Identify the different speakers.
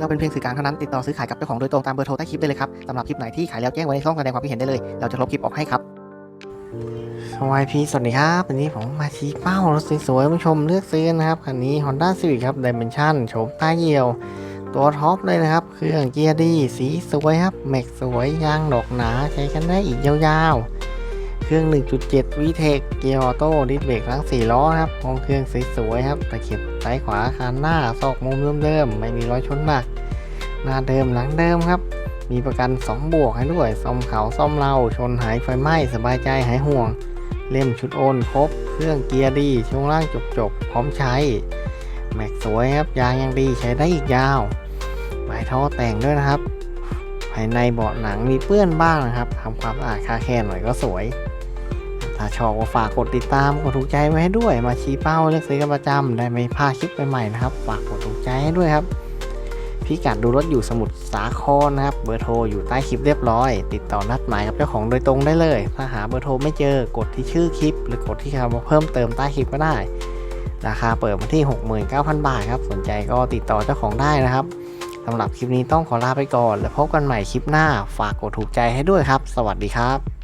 Speaker 1: เราเป็นเพียงสื่อกลางเท่านั้นติดต่อซื้อขายกับเจ้าของโดยตรงตามเบอร์โทรใต้คลิปได้เลยครับสำหรับคลิปไหนที่ขายแล้วแจ้งไว้ในช่องแสดงความคิดเห็นได้เลย เราจะลบคลิปออกให้ครับสวัสดีสวัสดีครับวันนี้ผมมาชี้เป้ารถสวยๆผู้ชมเลือกซื้อนะครับคันนี้ Honda Civic ครับ Dimension โฉมใต้เหี่ยว ตัวท็อปเลยนะครับ เครื่องเกียร์ดี สีสวยครับแม็กสวยยางดอกหนาใช้กันได้อีกยาวๆ เครื่อง 1.7 VTEC เกียร์ออโต้ดิสเบรกทั้ง 4 ล้อครับห้องเครื่องสวยๆครับตะเข็บซ้ายขวาคานหน้าซอกมุมเดิมๆไม่มีรอยชนหนักหน้าเดิมหลังเดิมครับ มีประกัน 2 บวกให้ด้วย ซ่อมเขาซ่อมเราชนหายไฟไหม้สบายใจหายห่วง เล่มชุดโอนครบ เครื่องเกียร์ดี ช่วงล่างจบๆ พร้อมใช้ แม็กสวยครับ ยางยังดีใช้ได้อีกยาวหมายท่อแต่งด้วยนะครับภายในเบาะหนังมีเปื้อนบ้างนะครับทำความสะอาดคาแค่หน่อยก็สวย ถ้าชอบก็ฝากกดติดตามกดถูกใจไว้ให้ด้วย มาชี้เป้าเลือกซื้อกันประจำได้ไม่พลาดคลิปใหม่ๆนะครับ ฝากกดถูกใจให้ด้วยครับพิกัดดูรถอยู่สมุทรสาครนะครับ เบอร์โทรอยู่ใต้คลิปเรียบร้อย ติดต่อนัดหมายกับเจ้าของโดยตรงได้เลย ถ้าหาเบอร์โทรไม่เจอกดที่ชื่อคลิป หรือกดที่คำว่าเพิ่มเติมใต้คลิปก็ได้ ราคาเปิดมาที่ 69,000 บาทครับ สนใจก็ติดต่อเจ้าของได้นะครับสำหรับคลิปนี้ต้องขอลาไปก่อน แล้วพบกันใหม่คลิปหน้า ฝากกดถูกใจให้ด้วยครับ สวัสดีครับ